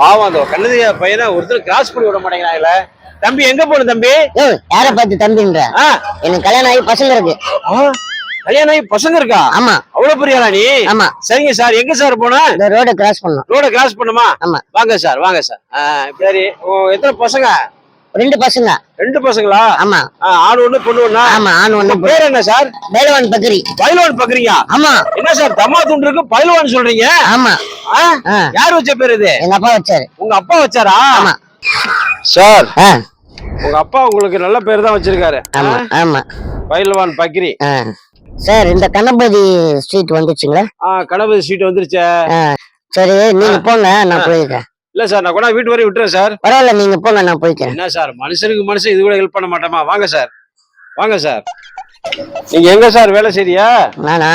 பாவம் அந்த கண்ணதியா பையனை ஒருத்தர் கிராஸ் பண்ணி விட மாட்டேங்கிறாங்களே. தம்பி எங்க போகணும் தம்பி? யார பார்த்து தம்பின்ற? எனக்கு கல்யாணம் ஆகி பசங்க இருக்கு. கல்யாணம் ஆகி பசங்க இருக்கா? ஆமா. அவ்வளவு பெரிய ஆளா நீ? ஆமா. சரிங்க சார் எங்க சார் போனா? இந்த ரோட கிராஸ் பண்ணணும் ரோட கிராஸ் பண்ணுமா? ஆமா. வாங்க சார் வாங்க சார். சரி எத்தனை பசங்க? ரெண்டு பசங்க. ரெண்டு பசங்களா? ஆமா. ஆ, ஆண் ஒண்ணு பொண்ணு ஒண்ணா? ஆமா ஆண் உங்க ஒண்ணு பேர் என்ன சார்? வேலவான் பக்கரி பயில்வான் பாக்குறீங்க ஆமா. என்ன சார் தம்மா துண்டு இருக்கு பயில்வான் சொல்றீங்க? ஆமா. ஆ? ஆ. யார் வச்ச பேர் இது? எங்க அப்பா வச்சாரு. உங்க அப்பா வச்சாரா? ஆமா. சார். ஆ. உங்க அப்பா உங்களுக்கு நல்ல பேர் தான் வச்சிருக்காரு. ஆமா ஆமா. பயில்வான் பக்ரி. ஆ. சார் இந்த கணபதி ஸ்ட்ரீட் வந்துச்சுங்களா? ஆ கணபதி சீட் வந்துருச்சே. ஆ. சரி நீங்க போங்க நான் போய்க்கிறேன் இல்ல சார் நான் கூட வீட்டு வரையும் விட்டுறேன் சார். பரவாயில்ல நீங்க போங்க நான் போய்க்கிறேன். என்ன சார் மனுஷனுக்கு மனுஷன் இது கூட ஹெல்ப் பண்ண மாட்டோமா? வாங்க சார். வாங்க சார். நீங்க எங்க சார் வேலை செய்றியா நானா?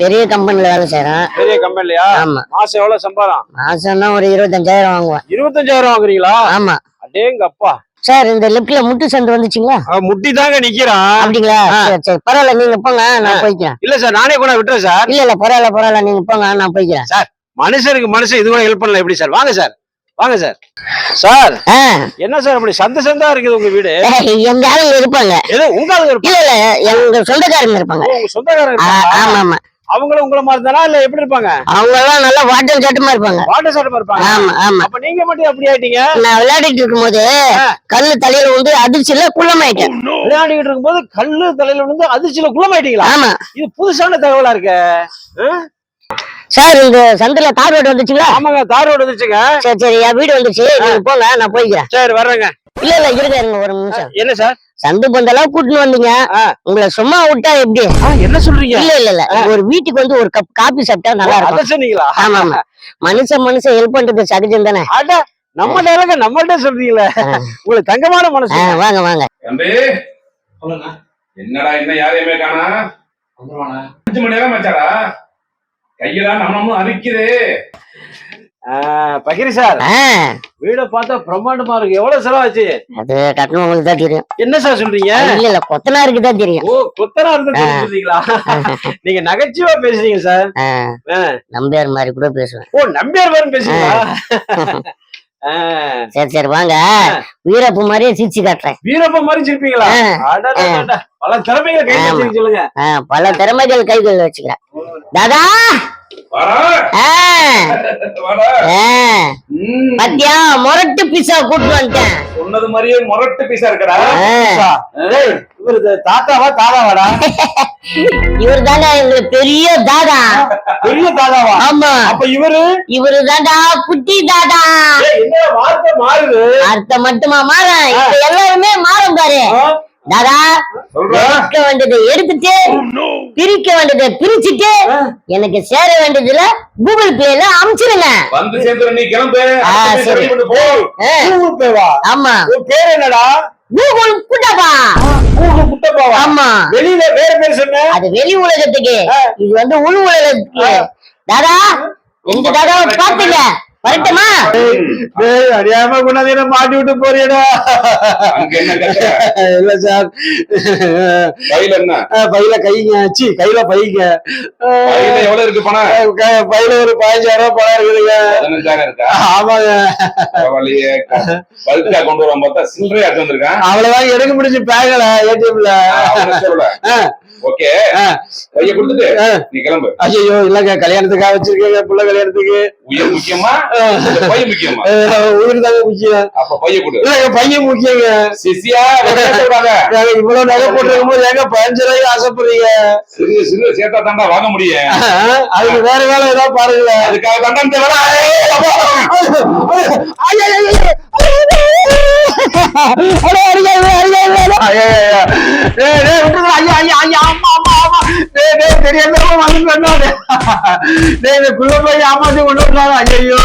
பெரிய கம்பெனில வேலை செய்யறேன் பெரிய கம்பெனிலயா ஆமா. மாசம் எவ்வளவு சம்பாதம் மாசம்னா ஒரு இருபத்தஞ்சாயிரம் வாங்குவேன். இருபத்தஞ்சாயிரம் வாங்குறீங்களா? ஆமா. அடேங்க அப்பா சார் இந்த லிப்ட்ல முட்டு சந்து வந்துச்சுங்களா? முட்டி தாங்க நிக்கிறான் அப்படிங்களா. சரி சரி. பரவாயில்ல நீங்க போங்க நான் போய்க்கிறேன். இல்ல சார் நானே கூட விட்டுறேன் சார். இல்ல இல்ல பரவாயில்ல பரவாயில்ல நீங்க போங்க நான் போய்க்கிறேன். மனுஷனுக்கு மனுஷன் இது கூட ஹெல்ப் பண்ணல. எப்படி சார்? வாங்க சார். வாங்க சார். சார் என்ன சார் அப்படி சந்த சந்தா இருக்குது உங்க வீடு? எங்க ஆளுங்க இருப்பாங்க. ஏதோ உங்க ஆளுங்க இருப்பாங்க. இல்ல எங்க சொந்தக்காரங்க இருப்பாங்க. உங்க சொந்தக்காரங்க? ஆமா ஆமா அவங்களும் உங்கள மாதிரி தானா இல்ல எப்படி இருப்பாங்க? அவங்க எல்லாம் நல்லா வாட்டம் சட்டமா இருப்பாங்க. வாட்டர் சாட்டமா இருப்பாங்க. ஆமா ஆமா. அப்ப நீங்க மட்டும் எப்படி ஆயிட்டீங்க? நான் விளையாடிட்டு இருக்கும்போது கல்லு தலையில வந்து அதிர்ச்சியில குள்ளமாயிட்டேன். விளையாடிட்டு இருக்கும்போது கல்லு தலையில விழுந்து அதிர்ச்சியில குளமாயிட்டீங்களா ஆமா. இது புதுசான தகவலா இருக்க? சார் இந்த சந்தில தார் ரோடு வந்துச்சுங்களா? ஆமாங்க தார் ரோடு வந்துச்சுங்க. சரி சரி என் வீடு வந்துச்சு நீங்க போங்க நான் போய்க்கிறேன். சரி வர்றேங்க. இல்ல இல்ல இருங்க இருங்க ஒரு நிமிஷம். என்ன சார்? சந்து பந்தெல்லாம் கூட்டின்னு வந்தீங்க. உங்களை சும்மா விட்டா எப்படி? என்ன சொல்றீங்க? இல்ல இல்ல இல்ல. ஒரு வீட்டுக்கு வந்து ஒரு கப் காபி சாப்பிட்டா நல்லா இருக்கும். அத சொன்னீங்களா? ஆமா ஆமா. மனுஷன் மனுஷன் ஹெல்ப் பண்றது சகஜம் தானே? அட நம்ம நேரங்க நம்மள்ட்ட சொல்றீங்களே. உங்களுக்கு தங்கமான மனசு வாங்க வாங்க. தம்பி என்னடா என்ன யாரையுமே காணா? அஞ்சு மணி நேரம் வச்சாடா கையெல்லாம் நம்ம அரிக்குது பகிரி சார். வீட பார்த்தா பிரம்மாண்டமா இருக்கு. எவ்வளவு செலவாச்சு? அது கட்டணவங்களுக்கு தான் தெரியும். என்ன சார் சொல்றீங்க? இல்ல இல்ல கொத்தனாருக்கு தான் தெரியும். ஓ கொத்தனா இருந்து சொல்றீங்களா? நீங்க நகைச்சுவா பேசுறீங்க சார். நம்பியார் மாதிரி கூட பேசுவேன். ஓ நம்பியார் மாதிரி பேசுறீங்களா. சரி சரி வாங்க. வீரப்பு மாதிரியே சிரிச்சு காட்டுறேன். வீரப்ப மாதிரி சிரிப்பீங்களா. பல திறமைகளை பல திறமைகள் கைகள் வச்சுக்கிறேன். தாதா! பாத்தியா முரட்டு பிசா கூட்டு வந்துட்டேன். சொன்னது மாதிரியே முரட்டு பீஸா இருக்கடா. இவரு தாத்தாவா தாதாவாடா? இவர் தாண்டா எங்களுக்கு பெரிய தாதா. பெரிய தாதாவா? ஆமா. அப்ப இவரு? இவரு தாண்டா குட்டி தாதா. வார்த்தை மாறுது? அர்த்தம் மட்டுமா மாற இப்ப எல்லாருமே மாறும் பாரு? தாதா எடுக்க வேண்டியதை எடுத்துட்டு பிரிக்க வேண்டியதை பிரிச்சுட்டு எனக்கு சேர வேண்டியதுல கூகுள் பேல அமுச்சிருங்க. வந்து சேர்ந்து நீ கிளம்பு. சரி. கூகுள் பேவா ஆமா. உன் பேர் என்னடா? கூகுள் குட்டப்பா. கூகுள் குட்டப்பாவா? ஆமா. வெளியில வேற பேர் சொன்ன. அது வெளி உலகத்துக்கு. இது வந்து உள் உலகத்துக்கு. தாதா இந்த தாதாவை பாத்துங்க வரட்டுமா டேய் அறியாம கொண்டாந்து என்ன மாட்டி விட்டு போறியடா. அங்க என்ன கத்துற? இல்ல சார். கையில என்ன? பையில கைங்க. சி கையில பைங்க. எவ்வளவு இருக்கு பணம்? பையில ஒரு பதினஞ்சாயிரம் ரூபாய் பணம் இருக்குதுங்க. பதினஞ்சாயிரம் இருக்கா? ஆமாங்க. பரவாயில்லையே. பல்கா கொண்டு வரோம் பார்த்தா சில்லறையா எடுத்து வந்திருக்கான் அவ்வளவுதான் எடுக்க முடிஞ்சு பேங்கல ஏடிஎம்ல. ஓகே. கைய கொடுத்துட்டு. நீ கிளம்பு. ஐயோ இல்லங்க கல்யாணத்துக்காக வச்சிருக்கீங்க புள்ள கல்யாணத்துக்கு. உயிர் முக்கியமா? பையன் முக்கியமா? உயிர் தாங்க முக்கியம். அப்ப பைய கொடு. இல்லங்க பையன் முக்கியங்க. சிசியா சொல்றாங்க இவ்வளவு நகை போட்டிருக்கும் போது ஏங்க ரூபாய்க்கு ஆசைப்படுறீங்க? சிறு சிறு சேர்த்தா தாண்டா வாங்க முடியும். அதுக்கு வேற வேலை ஏதாவது பாருங்களேன் அதுக்காக தாண்டா இந்த வேலை. ஏமாத்தி கொண்டு வந்தாங்க. ஐயோ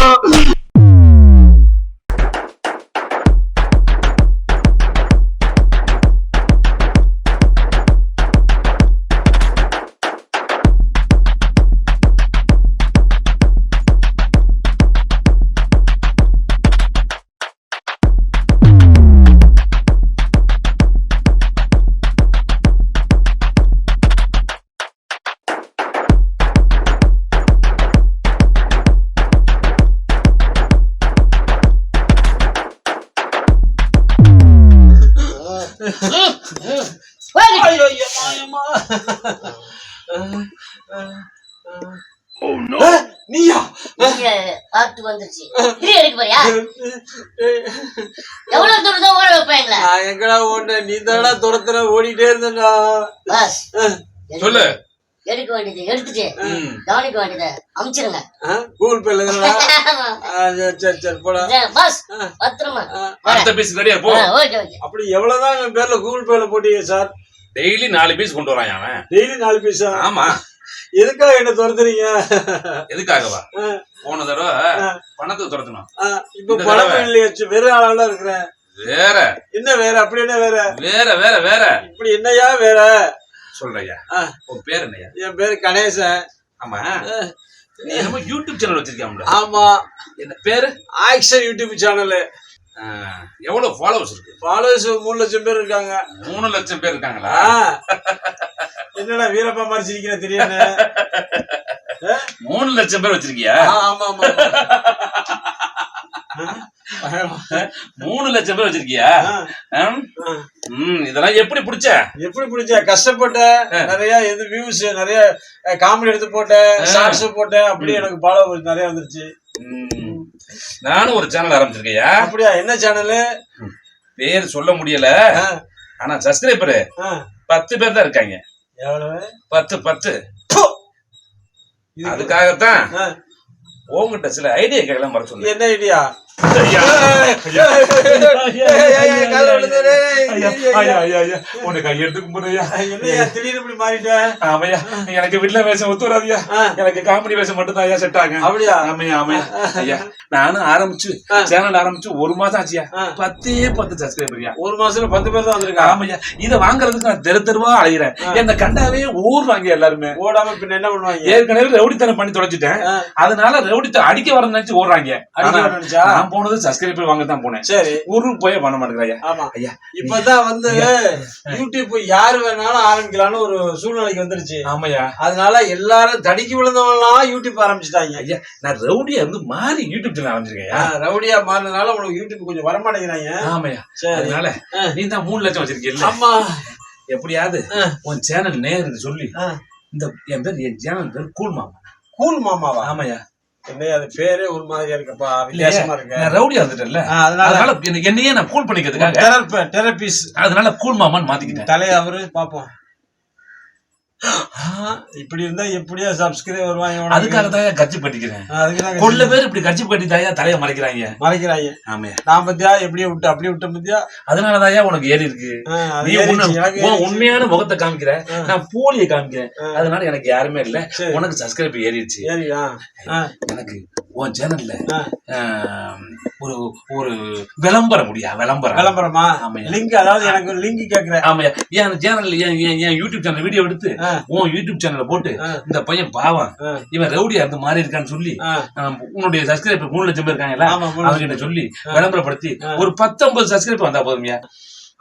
நீயா? காத்து வந்துருச்சு. திரி எடுக்க போறியா எவ்வளவு தூரம் தான் ஓட வைப்பாங்களா? நான் எங்கடா ஓட்ட நீ தானடா துரத்துற ஓடிட்டே இருந்தேன்டா. பாஸ் சொல்லு. எடுக்க வேண்டியது எடுத்துட்டு. கவனிக்க வேண்டியதை அமிச்சிருங்க. கூகுள் பேல சரி சரி போடா. பாஸ் பத்திரமா? அடுத்த பீஸ் ரெடியா போ. Okay okay. அப்படி எவ்வளவுதான் என் பேர்ல கூகுள் பேல போட்டீங்க சார்? டெய்லி நாலு பீஸ் கொண்டு வரான் அவன். டெய்லி நாலு பைசா ஆமா. எதுக்காக என்ன துரத்துறீங்க? எதுக்காகவா? போன தடவை ஆ. பணத்துக்கு துரத்தணும் இப்ப பணம். இல்லையாச்சு வெறும் ஆளால இருக்கிறேன். வேற. என்ன வேற? அப்படி என்ன வேற? வேற வேற வேற. இப்படி என்னையா வேற? சொல்றையா. உன் பேர் என்னய்யா? என் பேரு கணேசன். ஆமா. நீ என்னமோ யூடியூப் சேனல் வச்சிருக்கியாம்ல. ஆமா. என்ன பேரு? ஆக்ஷன் யூடியூப் சேனலு எவ்வளவு ஃபாலோவர்ஸ் இருக்கு? ஃபாலோவர்ஸ் மூணு லட்சம் பேர் இருக்காங்க. மூணு லட்சம் பேர் இருக்காங்களா. என்னடா வீரப்பா மாதிரி சிரிக்கிற தெரியாது மூணு லட்சம் பேர் வச்சிருக்கியா? ஆமா ஆமா மூணு லட்சம் பேர் வச்சிருக்கியா? இதெல்லாம் எப்படி பிடிச்ச? எப்படி பிடிச்ச? கஷ்டப்பட்ட நிறைய இது வியூஸ் நிறைய காமெடி எடுத்து போட்டேன் ஷார்ட்ஸ் போட்டேன் அப்படி எனக்கு ஃபாலோவர்ஸ் நிறைய வந்துருச்சு. ம். நானும் ஒரு சேனல் ஆரம்பிச்சிருக்கையா அப்படியா? என்ன சேனலு பேர் சொல்ல முடியல. ஆனா சப்ஸ்கிரைபர் பத்து பேர் தான் இருக்காங்க. எவ்வளவு? பத்து பத்து. அதுக்காகத்தான் உங்ககிட்ட சில ஐடியா கேட்கலாம் சொன்னேன். என்ன ஐடியா எனக்கு வில்ல வேஷம் ஒத்து வராதியா. எனக்கு காமெடி வேஷம் மட்டும் தான் ஐயா செட் ஆகும். அப்படியா? ஆமையா ஆமையா. ஐயா நானும் ஆரம்பிச்சு. சேனல் ஆரம்பிச்சு ஒரு மாசம் ஆச்சியா. பத்தே பத்து சப்ஸ்கிரைபர்யா ஒரு மாசத்துல பத்து பேர் தான் வந்திருக்காங்க ஆமையா இத வாங்குறதுக்கு நான் தெரு தெருவா அலைகிறேன் ஆ. என்ன கண்டாவே ஊர்வாங்க எல்லாருமே. ஓடாம பின்ன என்ன பண்ணுவாங்க? ஏற்கனவே ரவுடித்தனம் பண்ணி தொலைச்சிட்டேன். அதனால ரவுடித்த அடிக்க வரணும்னு நினைச்சு ஓடுறாங்க? நான் போனது சப்ஸ்கிரைபர் வாங்க தான் போனேன். சரி ஊருக்கு போய் பண்ண மாட்டேங்கிறாயா ஆமா. ஐயா இப்பதான் வந்து யூடியூப் யாரு வேணாலும் ஆரம்பிக்கலாம்னு ஒரு சூழ்நிலைக்கு வந்துருச்சு. ஆமையா அதனால எல்லாரும் தடிக்கு விழுந்தவங்கலாம் யூடியூப் ஆரம்பிச்சிட்டாங்க. ஐயா நான் ரவுடியா இருந்து மாறி யூடியூப் சேனல் ஆரம்பிச்சிருக்கையா ரவுடியா மாறினதுனால உங்களுக்கு யூடியூப் கொஞ்சம் வர மாட்டேங்கிறாங்க ஆமையா சரி. அதனால. நீ தான் மூணு லட்சம் வச்சிருக்கீல்ல ஆமா. எப்படியாவது. உன் சேனல் நேருக்கு சொல்லி. இந்த என் பேர் என் சேனல் பேர் கூல் மாமா. கூல் மாமாவா? ஆமையா என்னைய அது பேரே ஒரு மாதிரியா இருக்கப்பா வித்தியாசமா இருக்கு. நான் ரவுடியா இருந்துட்டேன்ல. ஆ, அதனால அதனால என்ன- என்னையே நான் கூல் பண்ணிக்கிறதுக்காக தெரப்ப தெரபிஸ் அதனால கூல் மாமான்னு மாத்திக்கிட்டேன். தலைய அவரு பாப்போம் இப்படி இருந்தா எப்படியா சப்ஸ்கிரைப் வருவாங்க? அதுக்காக தான் கட்சி அதுக்குதான் கொள்ள பேர் இப்படி கட்சி கட்டி தாயா தலைய மறைக்கிறாங்க மறைக்கிறாங்க ஆமையா நான் பத்தியா எப்படியே விட்டு அப்படியே விட்ட பத்தியா? அதனாலதாயா உனக்கு ஏறி இருக்கு. உண்மையான முகத்தை காமிக்கிற ஆ. நான் போலியை காமிக்கிறேன். அதனால எனக்கு யாருமே இல்ல. உனக்கு சப்ஸ்கிரைப் ஏறிடுச்சு. எனக்கு உன் சேனல்ல. ஒரு ஒரு விளம்பரம் முடியா விளம்பரம் விளம்பரமா ஆமையா. லிங்க் அதாவது எனக்கு லிங்க் கேக்குறேன் ஆமையா என் சேனல் என் என் யூடியூப் சேனல் வீடியோ எடுத்து. உன் யூடியூப் சேனல்ல போட்டு. இந்த பையன் பாவம். இவன் ரவுடியா இருந்து மாறி இருக்கான்னு சொல்லி ஆம், உன்னுடைய சப்ஸ்கிரைபர் மூணு லட்சம் பேர் இருக்காங்கல்ல ஆமா, மூணு அவங்க கிட்ட சொல்லி விளம்பரப்படுத்தி. ஒரு பத்தொன்பது சப்ஸ்கிரைபர் வந்தா போதுமியா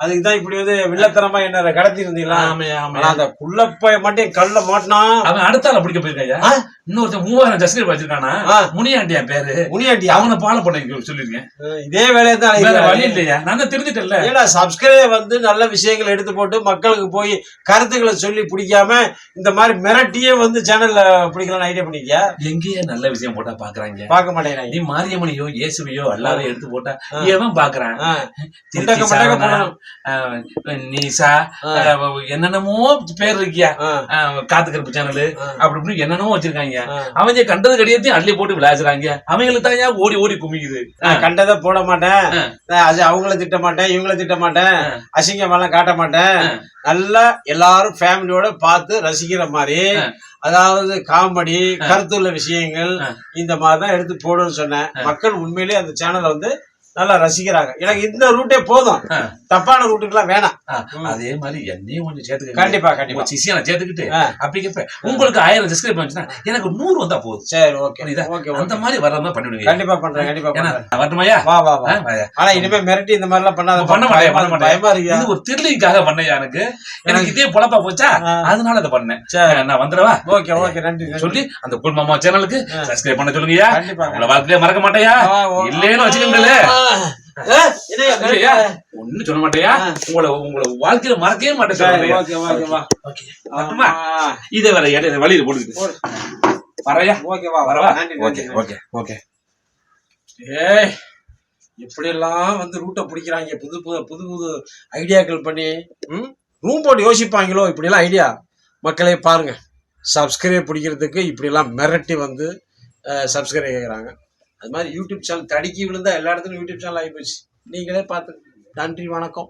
அதுக்கு தான் இப்படி வந்து வில்லத்தனமா என்ன கடத்தி இருந்தீங்களா ஆமையா ஆமையா அந்த குள்ளப்பைய மட்டும் கல்ல மாட்டினா? அவன் அடுத்தால பிடிக்க போயிருக்காயா? ஆ. இன்னொருத்தன் மூவாயிரம் சப்ஸ்கிரைபர் வச்சிருக்கானா. முனியாண்டியா பேரு. முனியாண்டியா? அவனை ஃபாலோ பண்ண சொல்லிருக்கேன். இதே வேலையை தான் வழி. இல்லையா? நான் தெரிஞ்சுட்டேன்ல. ஏன்னா சப்ஸ்கிரைப் வந்து நல்ல விஷயங்களை எடுத்து போட்டு மக்களுக்கு போய் கருத்துக்களை சொல்லி பிடிக்காம இந்த மாதிரி மிரட்டியே வந்து சேனல்ல பிடிக்கலாம் ஐடியா பண்ணிக்க எங்கேயே நல்ல விஷயம் போட்டா பாக்குறாங்க. பார்க்க மாட்டேங்கிறாங்க. நீ மாரியம்மனையோ இயேசுவையோ அல்லாத எடுத்து போட்டா. எவன் பாக்குறான். நீசா என்னென்னமோ பேர் இருக்கியா? ஆ, ஆ, காத்து கருப்பு சேனலு. அப்படி இப்படி என்னென்னமோ வச்சிருக்காங்க. அவங்க கண்டது கடியத்தையும் அள்ளி போட்டு விளையாடுறாங்க அவங்களுக்கு தான் ஓடி ஓடி குமிக்குது? கண்டதை போட மாட்டேன். அது அவங்கள திட்ட மாட்டேன் இவங்கள திட்ட மாட்டேன். அசிங்கமெல்லாம் காட்ட மாட்டேன். நல்லா எல்லாரும் ஃபேமிலியோட பார்த்து ரசிக்கிற மாதிரி. அதாவது காமெடி கருத்துள்ள விஷயங்கள். இந்த மாதிரி தான் எடுத்து போடுன்னு சொன்னேன். மக்கள் உண்மையிலேயே அந்த சேனலை வந்து நல்லா ரசிக்கிறாங்க. எனக்கு இந்த ரூட்டே போதும். தப்பான ரூட்டுக்கெல்லாம் வேணாம். அதே மாதிரி என்னையும் கொஞ்சம் சேர்த்துக்க கண்டிப்பா கண்டிப்பா. சிசியான சேர்த்துக்கிட்டு ஆ. அப்படி கேப்ப உங்களுக்கு ஆயிரம் சப்ஸ்கிரைப் வந்துச்சுன்னா எனக்கு நூறு வந்தா போதும். சரி ஓகே புரியுதா? ஓகே அந்த மாதிரி வர்ற மாதிரி பண்ணிவிடுங்க கண்டிப்பா பண்றேன் கண்டிப்பா நான் வரட்டுமாயா வா வா வா. ஆனா இனிமே மிரட்டி இந்த மாதிரி எல்லாம் பண்ணாத பண்ண மாட்டேன், பண்ண மாட்டேன். இது ஒரு திருளிக்காக பண்ணையா எனக்கு? எனக்கு இதே பொழப்பா போச்சா. அதனால அதை பண்ணேன். சரி. நான் வந்துடவா? ஓகே ஓகே நன்றி. சொல்லி அந்த குடும்பமா சேனலுக்கு. சப்ஸ்கிரைப் பண்ண சொல்லுங்கயா கண்டிப்பா உங்களை வாழ்க்கையிலே மறக்க மாட்டேயா இல்லேன்னு வச்சுக்கோங்களே ஒண்ணும் சொல்ல மாட்டேயா? உங்களை உங்களை வாழ்க்கையில மறக்கவே மாட்டேன் இதை வேற இடையில வழியில போட்டுக்கிட்டு. வரையா? ஓகே, வா, வரவா? ஓகே. Okay okay. ஏய் எப்படியெல்லாம் வந்து ரூட்டை பிடிக்கிறாங்க? புது புது புது புது ஐடியாக்கள் பண்ணி ம்? ரூம் போட்டு யோசிப்பாங்களோ? இப்படியெல்லாம் ஐடியா. மக்களே பாருங்க. சப்ஸ்கிரைப் பிடிக்கிறதுக்கு இப்படியெல்லாம் மிரட்டி வந்து சப்ஸ்கிரைப் கேட்குறாங்க அது மாதிரி யூடியூப் சேனல் தடுக்கி விழுந்தா எல்லா இடத்துலையும் யூடியூப் சேனல் ஆகி போச்சு. நீங்களே பார்த்து நன்றி வணக்கம்.